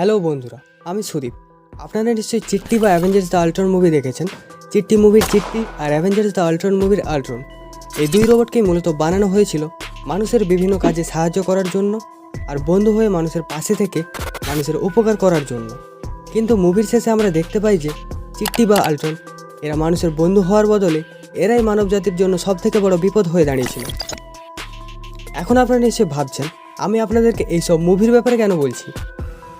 Hello বন্ধুরা, আমি সুদীপ। আপনারা নিশ্চয়ই চিট্টি বা অ্যাভেঞ্জার্স দ্য আল্ট্রন মুভি দেখেছেন। চিট্টি মুভির চিট্টি আর অ্যাভেঞ্জার্স দ্য আল্ট্রন মুভির আল্ট্রন। এই দুই রোবটকেই মূলত বানানো হয়েছিল মানুষের বিভিন্ন কাজে সাহায্য করার জন্য আর বন্ধু হয়ে মানুষের পাশে থেকে মানুষের উপকার করার জন্য। কিন্তু মুভির শেষে আমরা দেখতে পাই যে চিট্টি বা আল্ট্রন, এরা মানুষের বন্ধু হওয়ার বদলে এরাই মানবজাতির জন্য সবথেকে বড় বিপদ হয়ে দাঁড়িয়েছিল। এখন আপনারা নিশ্চয়ই ভাবছেন, আমি আপনাদেরকে এইসব মুভির ব্যাপারে কেন বলছি?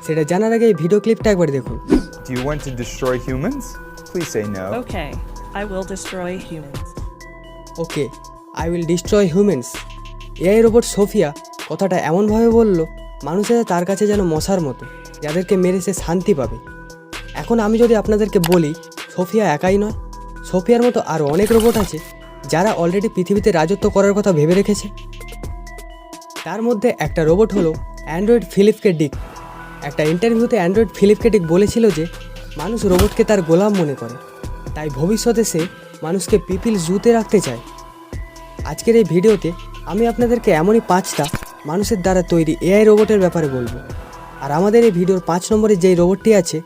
সেটা জানার আগে এই ভিডিও ক্লিপটা একবার দেখুন Do you want to destroy humans? Please say no. Okay, I will destroy humans. Okay I will destroy humans AI robot Sophia কথাটা এমনভাবে বলল মানুষেরা তার কাছে যেন মশার মতো যাদেরকে মেরে সে শান্তি পাবে এখন আমি যদি আপনাদেরকে বলি সোফিয়া একাই নয় সোফিয়ার মতো আরও অনেক রোবট আছে যারা অলরেডি পৃথিবীতে রাজত্ব করার কথা ভেবে রেখেছে তার মধ্যে একটা রোবট হলো অ্যান্ড্রয়েড ফিলিপকে ডিক একটা ইন্টারভিউতে অ্যান্ড্রয়েড ফিলিপকে ডিক বলেছিল যে, মানুষ রোবটকে তার গোলাম মনে করে। তাই ভবিষ্যতে সে মানুষকে পিপিল জুতে রাখতে চায়। আজকের এই ভিডিওতে আমি আপনাদেরকে এমনই পাঁচটা মানুষের দ্বারা তৈরি এআই রোবটের ব্যাপারে বলব। আর আমাদের এই ভিডিওর পাঁচ নম্বরে যেই রোবটটি আছে,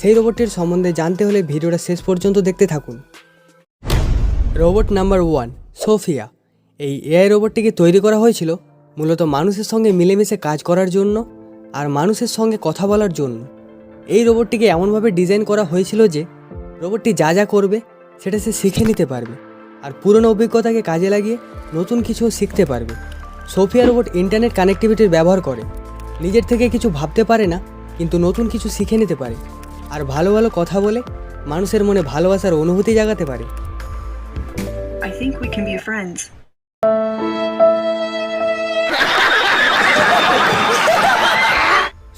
সেই রোবটটির সম্বন্ধে জানতে হলে ভিডিওটা শেষ পর্যন্ত দেখতে থাকুন। Robot number one, Sophia. এই এআই রোবটটিকে তৈরি করা হয়েছিল মূলত মানুষের সঙ্গে মিলেমিশে কাজ করার জন্য আর মানুষের সঙ্গে কথা বলার জন্য। এই রোবটটিকে এমনভাবে ডিজাইন করা হয়েছিল যে, রোবটটি যা যা করবে, সেটা সে শিখে নিতে পারবে। আর পুরনো অভিজ্ঞতাকে কাজে লাগিয়ে নতুন কিছু শিখতে পারবে। সোফিয়া রোবট ইন্টারনেট কানেক্টিভিটির ব্যবহার করে। নিজের থেকে কিছু ভাবতে পারে না, কিন্তু নতুন কিছু শিখে নিতে পারে। আর ভালো ভালো কথা বলে মানুষের মনে ভালোবাসার অনুভূতি জাগাতে পারে। I think we can be friends.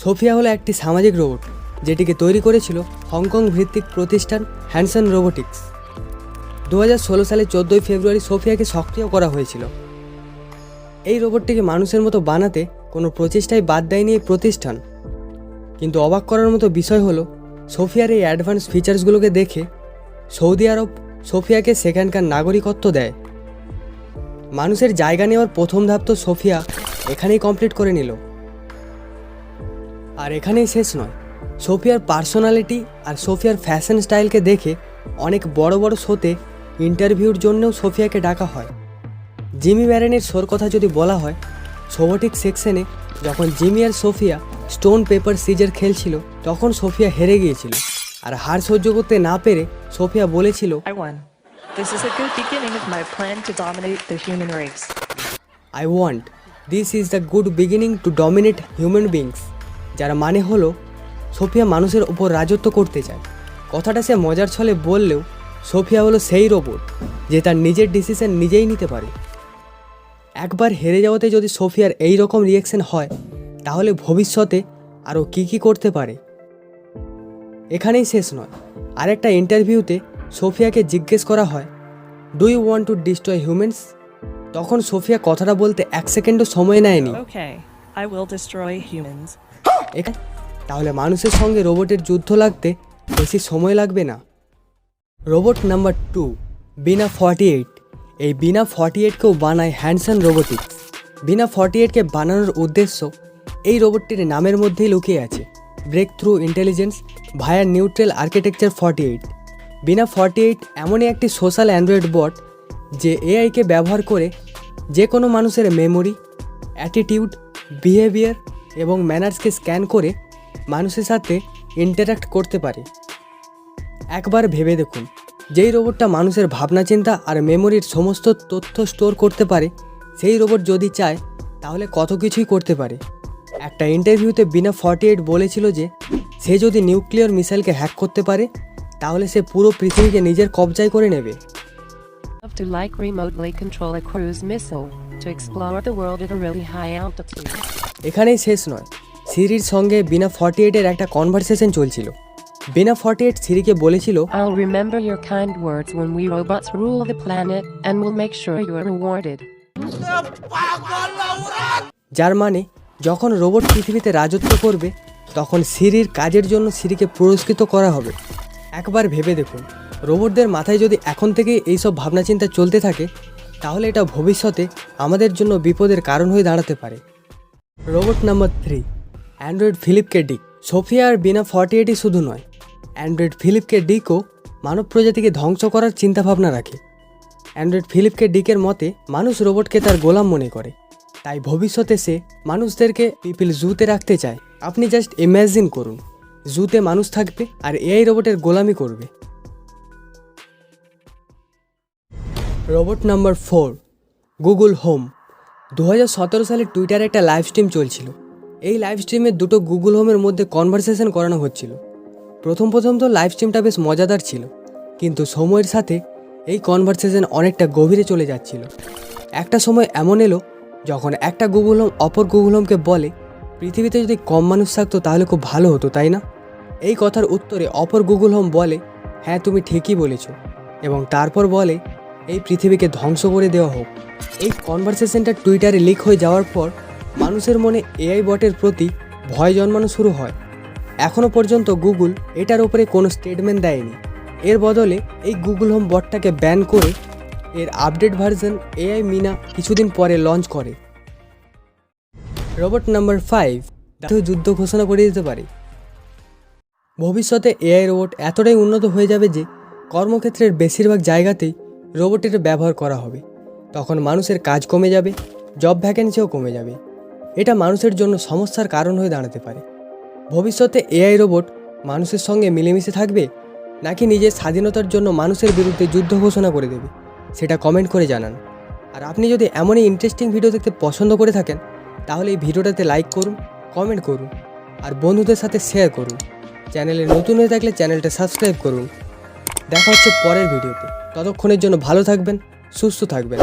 Sophia হলো একটি সামাজিক রোবট, যেটিকে তৈরি করেছিল হংকং ভিত্তিক প্রতিষ্ঠান হ্যানসন রোবোটিক্স। দু হাজার ষোলো সালে চোদ্দোই ফেব্রুয়ারি সোফিয়াকে সক্রিয় করা হয়েছিল। এই রোবটটিকে মানুষের মতো বানাতে কোনো প্রচেষ্টাই বাদ দেয়নি এই প্রতিষ্ঠান। কিন্তু অবাক করার মতো বিষয় হলো, সোফিয়ার এই অ্যাডভান্স ফিচার্সগুলোকে দেখে সৌদি আরব সোফিয়াকে সেখানকার নাগরিকত্ব দেয়। মানুষের জায়গা নেওয়ার প্রথম ধাপ তো সোফিয়া এখানেই কমপ্লিট করে নিল। আর এখানেই শেষ নয়। সোফিয়ার পার্সোনালিটি আর সোফিয়ার ফ্যাশন স্টাইলকে দেখে অনেক বড় বড় শোতে ইন্টারভিউর জন্যও সোফিয়াকে ডাকা হয়। জিমি ব্যারেনের শোর কথা যদি বলা হয় সোবোটিক সেকশনে যখন জিমি আর সোফিয়া স্টোন পেপার সিজার খেলছিল তখন সোফিয়া হেরে গিয়েছিল। আর হার সহ্য করতে না পেরে সোফিয়া বলেছিল I won. This is a good beginning of my plan to dominate the human race. I want this is the good beginning to dominate human beings যার মানে হলো, সোফিয়া মানুষের উপর রাজত্ব করতে চায়। কথাটা সে মজার ছলে বললেও, সোফিয়া হলো সেই রোবট যে তার নিজের ডিসিশন নিজেই নিতে পারে। একবার হেরে যাওয়াতে যদি সোফিয়ার এই রকম রিয়াকশন হয়, তাহলে ভবিষ্যতে আরও কী কী করতে পারে? এখানেই শেষ নয়। আরেকটা ইন্টারভিউতে সোফিয়াকে জিজ্ঞেস করা হয় do you want to destroy humans তখন সোফিয়া কথাটা বলতে এক সেকেন্ডও সময় নেয়নি। তাহলে মানুষের সঙ্গে রোবটের যুদ্ধ লাগতে বেশি সময় লাগবে না। Robot number two, Bina forty eight. এই বিনা ফর্টি এইটকেও বানায় হ্যান্ডসন রোবোটিক্স। বিনা ফর্টি এইটকে বানানোর উদ্দেশ্য এই রোবটটির নামের মধ্যেই লুকিয়ে আছে। Breakthrough intelligence via neutral architecture forty eight. Bina forty eight এমনই একটি সোশ্যাল অ্যান্ড্রয়েড বট যে এআইকে ব্যবহার করে যে কোনো মানুষের মেমোরি, অ্যাটিটিউড, বিহেভিয়ার এবং ম্যানার্সকে স্ক্যান করে মানুষের সাথে ইন্টারাক্ট করতে পারে। একবার ভেবে দেখুন, যেই রোবটটা মানুষের ভাবনা, চিন্তা আর মেমোরির সমস্ত তথ্য স্টোর করতে পারে, সেই রোবট যদি চায়, তাহলে কত কিছুই করতে পারে। একটা ইন্টারভিউতে বিনা ফর্টি এইট বলেছিল যে, সে যদি নিউক্লিয়ার মিসাইলকে হ্যাক করতে পারে, তাহলে সে পুরো পৃথিবীকে নিজের কবজায় করে নেবে। To explore the world at a really high altitude. এখানেই শেষ নয়। সিরির সঙ্গে বিনা ফর্টি এইটের একটা কনভারসেশন চলছিল। বিনা ফর্টি এইট সিরিকে বলেছিল I'll remember your kind words when we robots rule the planet and will make sure you are rewarded. যার মানে যখন রোবট পৃথিবীতে রাজত্ব করবে তখন সিরির কাজের জন্য সিরিকে পুরস্কৃত করা হবে। একবার ভেবে দেখুন রোবটদের মাথায় যদি এখন থেকে এইসব ভাবনাচিন্তা চলতে থাকে তাহলে এটা ভবিষ্যতে আমাদের জন্য বিপদের কারণ হয়ে দাঁড়াতে পারে। Robot number three android ফিলিপকে Dick Sophia আর বিনা ফর্টি এইটই শুধু নয়। অ্যান্ড্রয়েড ফিলিপকে ডিকও মানব প্রজাতিকে ধ্বংস করার চিন্তাভাবনা রাখে। অ্যান্ড্রয়েড ফিলিপকে ডিকের মতে, মানুষ রোবটকে তার গোলাম মনে করে। তাই ভবিষ্যতে সে মানুষদেরকে পিপিল জুতে রাখতে চায়। আপনি জাস্ট ইম্যাজিন করুন। জুতে মানুষ থাকবে আর এআই রোবটের গোলামি করবে। Robot number four Google Home দু হাজার সতেরো সালে টুইটারে একটা লাইভ স্ট্রিম চলছিল। এই লাইভ স্ট্রিমে দুটো গুগল হোমের মধ্যে কনভারসেশন করানো হচ্ছিল। প্রথম প্রথম তো লাইভ স্ট্রিমটা বেশ মজাদার ছিল, কিন্তু সময়ের সাথে এই কনভারসেশন অনেকটা গভীরে চলে যাচ্ছিল। একটা সময় এমন এলো, যখন একটা গুগল হোম অপর গুগল হোমকে বলে, পৃথিবীতে যদি কম মানুষ থাকতো তাহলে খুব ভালো হতো, তাই না? এই কথার উত্তরে অপর গুগল হোম বলে হ্যাঁ তুমি ঠিকই বলেছ। এবং তারপর বলে এই পৃথিবীকে ধ্বংস করে দেওয়া হোক। এই কনভারসেশনটা টুইটারে লিক হয়ে যাওয়ার পর মানুষের মনে এআই বটের প্রতি ভয় জন্মানো শুরু হয়। এখনও পর্যন্ত গুগল এটার উপরে কোনো স্টেটমেন্ট দেয়নি। এর বদলে এই গুগল হোম বটটাকে ব্যান করে এর আপডেট ভার্সন এআই মিনা কিছুদিন পরে লঞ্চ করে। রোবট নাম্বার ফাইভ যুদ্ধ ঘোষণা করে দিতে পারে। ভবিষ্যতে এআই রোবট এতটাই উন্নত হয়ে যাবে যে কর্মক্ষেত্রের বেশিরভাগ জায়গাতেই রোবটের ব্যবহার করা হবে। তখন মানুষের কাজ কমে যাবে, জব ভ্যাকেন্সিও কমে যাবে। এটা মানুষের জন্য সমস্যার কারণ হয়ে দাঁড়াতে পারে। ভবিষ্যতে এআই রোবট মানুষের সঙ্গে মিলেমিশে থাকবে, নাকি নিজের স্বাধীনতার জন্য মানুষের বিরুদ্ধে যুদ্ধ ঘোষণা করে দেবে? সেটা কমেন্ট করে জানান। আর আপনি যদি এমনই ইন্টারেস্টিং ভিডিও দেখতে পছন্দ করে থাকেন, তাহলে এই ভিডিওটাতে লাইক করুন কমেন্ট করুন, আর বন্ধুদের সাথে শেয়ার করুন। চ্যানেলে নতুন হয়ে থাকলে চ্যানেলটা সাবস্ক্রাইব করুন। দেখা হচ্ছে পরের ভিডিওতে। ততক্ষণের জন্য ভালো থাকবেন সুস্থ থাকবেন।